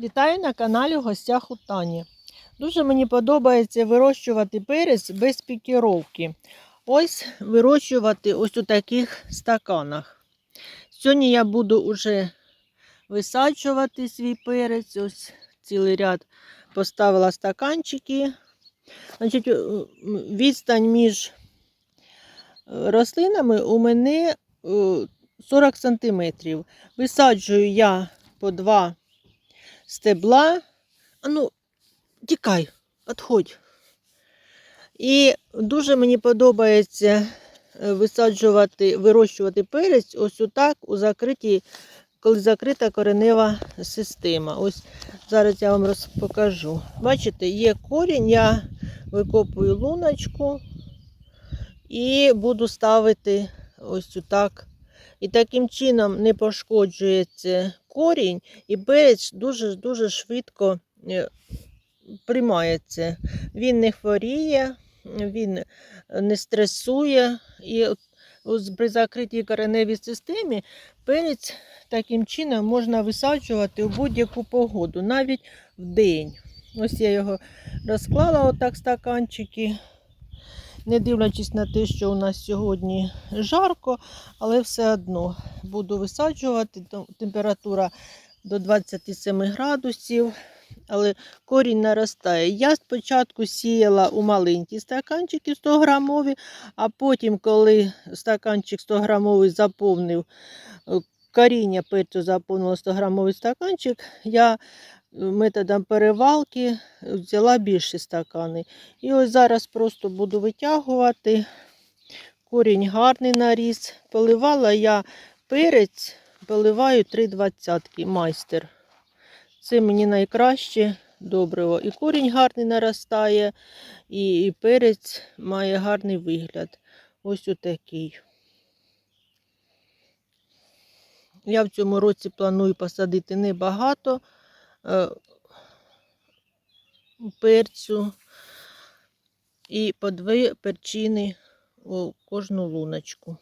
Вітаю на каналі в гостях у Тані. Дуже мені подобається вирощувати перець без пікіровки. Ось вирощувати ось у таких стаканах. Сьогодні я буду вже висаджувати свій перець. Ось цілий ряд поставила стаканчики. Значить, е, відстань між е, рослинами у мене е, 40 см. Висаджую я по два стебла. Ну, тікай, відходь. І дуже мені подобається е, висаджувати, вирощувати перець ось отак у закритій, коли закрита коренева система. Ось зараз я вам покажу. Бачите, є корінь, я викопую луночку і буду ставити ось отак. І таким чином не пошкоджується корінь, і перець дуже-дуже швидко е, приймається. Він не хворіє, він не стресує. І при закритій кореневій системі перець таким чином можна висаджувати у будь-яку погоду, навіть в день. Ось я його розклала, отак стаканчики. Не дивлячись на те, що у нас сьогодні жарко, але все одно буду висаджувати. Температура до 27 градусів, але корінь наростає. Я спочатку сіяла у маленькі стаканчики 100 грамові, а потім, коли стаканчик 100 грамовий заповнив, е, коріння перцю заповнило 100 грамовий стаканчик, я методом перевалки взяла більші стакани. І ось зараз просто буду витягувати. Корінь гарний наріс. Поливала я перець, поливаю 3,20 майстер. Це мені найкраще добриво. І корінь гарний наростає, і, і перець має гарний вигляд. Ось отакий. Я в цьому році планую посадити небагато е, перцю і по дві перчини у кожну луночку.